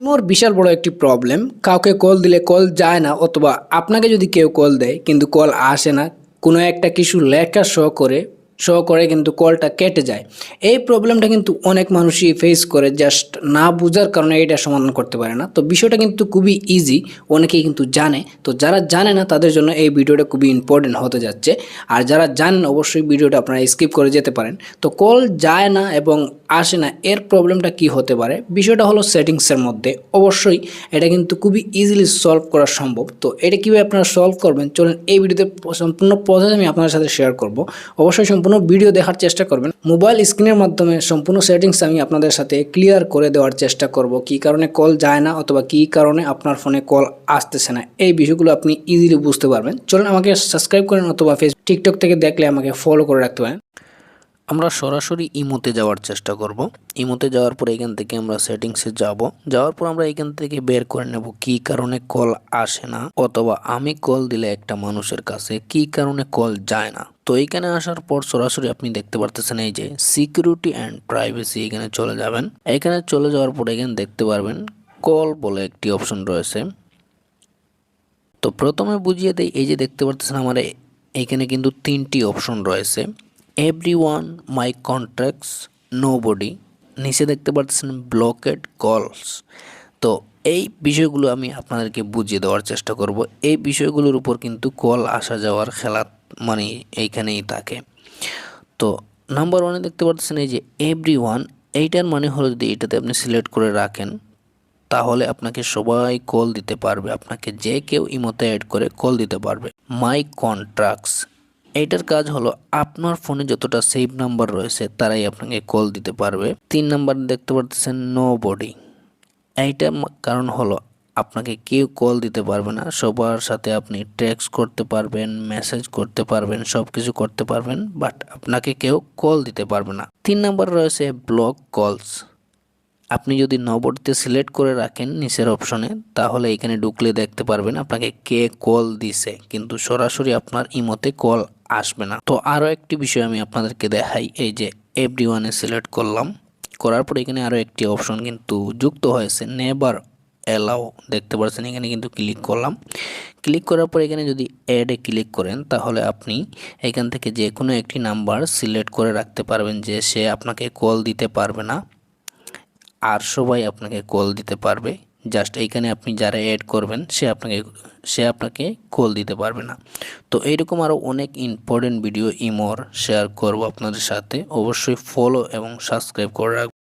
মোর বিশাল বড় একটি প্রবলেম কাউকে কল দিলে কল যায় না অথবা আপনাকে যদি কেউ কল দেয়, কিন্তু কল আসে না, কোনো একটা কিছু লেখা শো করে শো করে কিন্তু কলটা কেটে যায়। এই প্রবলেমটা কিন্তু অনেক মানুষই ফেস করে জাস্ট না বোঝার কারণে এটা সমাধান করতে পারে না। তো বিষয়টা কিন্তু খুবই ইজি অনেকেই কিন্তু জানে। তো যারা জানে না, তাদের জন্য এই ভিডিওটা খুবই ইম্পর্টেন্ট হতে যাচ্ছে। আর যারা জানেন, অবশ্যই ভিডিওটা আপনারা স্কিপ করে যেতে পারেন। তো কল যায় না এবং আসে না, এর প্রবলেমটা কি হতে পারে? বিষয়টা হলো সেটিংসের মধ্যে। অবশ্যই এটা কিন্তু খুবই ইজিলি সলভ করা সম্ভব। তো এটা কীভাবে আপনারা সলভ করবেন? চলুন এই ভিডিওতে সম্পূর্ণ প্রসেস আমি আপনার সাথে শেয়ার করব। অবশ্যই সম্পূর্ণ ভিডিও দেখার চেষ্টা করবেন। মোবাইল স্ক্রিনের মাধ্যমে সম্পূর্ণ সেটিংস আমি আপনাদের সাথে ক্লিয়ার করে দেওয়ার চেষ্টা করব। কি কারণে কল যায় না অথবা কি কারণে আপনার ফোনে কল আসতেছে না, এই বিষয়গুলো আপনি ইজিলি বুঝতে পারবেন। চলুন আমাকে সাবস্ক্রাইব করেন অথবা ফেস টিকটক থেকে দেখলে আমাকে ফলো করে রাখতে পারেন। আমরা সরাসরি ইমোতে যাওয়ার চেষ্টা করব। ইমোতে যাওয়ার পর এখান থেকে আমরা সেটিংসে যাব। যাওয়ার পর আমরা এখান থেকে বের করে নেব কি কারণে কল আসে না অথবা আমি কল দিলে একটা মানুষের কাছে কি কারণে কল যায় না। তো এখানে আসার পর সরাসরি আপনি দেখতে পারতেছেন এই যে সিকিউরিটি অ্যান্ড প্রাইভেসি এখানে চলে যাবেন। এখানে চলে যাওয়ার পর এখানে দেখতে পারবেন কল বলে একটি অপশন রয়েছে। তো প্রথমে বুঝিয়ে দেয় এই যে দেখতে পারতেছেন আমার এখানে কিন্তু তিনটি অপশন রয়েছে। Every one my contacts nobody নিচে দেখতে পাচ্ছেন ব্লকেড কলস তো এই বিষয়গুলো আমি আপনাদেরকে বুঝিয়ে দেওয়ার চেষ্টা করব। এই বিষয়গুলোর উপর কিন্তু কল আসা যাওয়ার খেলা মানে এইখানেই থাকে। তো নাম্বার ওয়ানে দেখতে পাচ্ছেন এই যে এভরি ওয়ান এইটার মানে হলো যদি এটাতে আপনি সিলেক্ট করে রাখেন, তাহলে আপনাকে সবাই কল দিতে পারবে। আপনাকে যে কেউ ইমোতে অ্যাড করে কল দিতে পারবে। মাই কন্ট্রাক্টস এইটার কাজ হলো আপনার ফোনে যতটা সেভ নাম্বার রয়েছে, তারাই আপনাকে কল দিতে পারবে। তিন নাম্বার দেখতে পাচ্ছেন নো বডি এইটার কারণ হলো আপনাকে কেউ কল দিতে পারবে না। সবার সাথে আপনি টেক্সট করতে পারবেন মেসেজ করতে পারবেন সব কিছু করতে পারবেন বাট আপনাকে কেউ কল দিতে পারবে না। তিন নাম্বার রয়েছে ব্লক কলস আপনি যদি নবরতে সিলেক্ট করে রাখেন নিচের অপশনে তাহলে এখানে ঢুকলে দেখতে পারবেন আপনাকে কে কল দিছে। কিন্তু সরাসরি আপনার ইমোতে কল আসবে না। তো আরও একটি বিষয় আমি আপনাদেরকে দেখাই, এই যে এভরি ওয়ানে সিলেক্ট করলাম। করার পর এখানে আরও একটি অপশন কিন্তু যুক্ত হয়েছে নেবার অ্যালাও দেখতে পাচ্ছেন এখানে কিন্তু ক্লিক করলাম। ক্লিক করার পর এখানে যদি অ্যাডে ক্লিক করেন, তাহলে আপনি এখান থেকে যে কোনো একটি নাম্বার সিলেক্ট করে রাখতে পারবেন যে সে আপনাকে কল দিতে পারবে না, আর সবাই আপনাকে কল দিতে পারবে। জাস্ট এইখানে আপনি যারা অ্যাড করবেন, সে আপনাকে সে আপনাকে কল দিতে পারবে না। তো এইরকম আরও অনেক ইম্পর্টেন্ট ভিডিও ইমোর শেয়ার করব আপনাদের সাথে। অবশ্যই ফলো এবং সাবস্ক্রাইব করে রাখবেন।